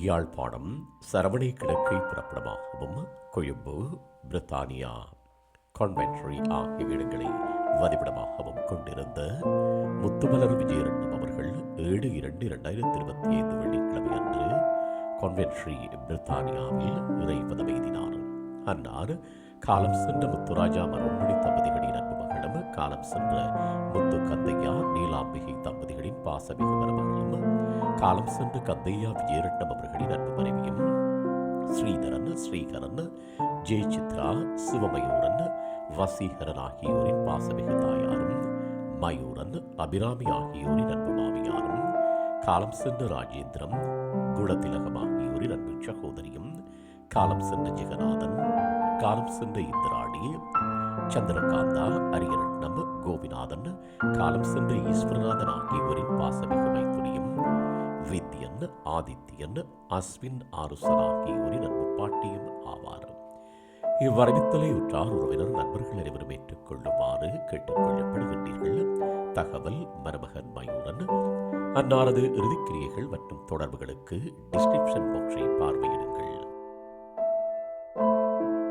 யாழ்ப்பாணம் சரவணை கிழக்கை புறப்படமாகவும் கொழும்பு பிரித்தானியா கான்வென்ட்ரி ஆகிய இடங்களை வதிவிடமாகவும் கொண்டிருந்த முத்துமலர் விஜயரட்னம் அவர்கள் ஏழு இரண்டு இரண்டாயிரத்தி இருபத்தி ஐந்து வெள்ளிக்கிழமை அன்று கான்வென்ட்ரி பிரித்தானியாவில் இறை பதவியினார் அன்னார் காலம் சென்ற முத்துராஜா மரண்மணி தம்பதிகளின் அன்பு மகளும் காலம் சென்ற முத்து பாசமிகு மருமகளும் காலம் சென்று கந்தையா விஜயரட்னம் அவர்களின் அன்பு மனைவியும் ஸ்ரீதரன் ஸ்ரீகரன் ஜெய சித்ரா சிவமயூரன் வசீகரன் ஆகியோரின் பாசமிகு தாயாரும் மயூரன் அபிராமி ஆகியோரின் அன்பு மாமியாரும் காலம் சென்ற ராஜேந்திரம் குணதிலகம் ஆகியோரின் அன்பு சகோதரியும் காலம் சென்ற ஜெகநாதன் காலம் சென்ற இந்திராணி சந்திரகாந்தா நம்ம கோபிநாதன் காலம் சென்ற ஈஸ்வரநாதன் ஆகியோரின் பாசமிகு மைத்துனியும் வித்யன் ஆதித்யன் அஸ்வின் ஆருசன் ஆகியோரின் அன்பு பாட்டியும் ஆவார். இவ்வரவித்தலை உற்றார் உறவினர் நண்பர்கள் அனைவரும் ஏற்றுக்கொள்ளுமாறு கேட்டுக்கொள்ளப்படுகின்றீர்கள் தகவல் மருமகன் மயூரன். அன்னாரது இறுதிக்கிரியைகள் மற்றும் தொடர்புகளுக்கு டிஸ்கிரிப்ஷன் பாக்ஸை பார்வையிடுங்கள்.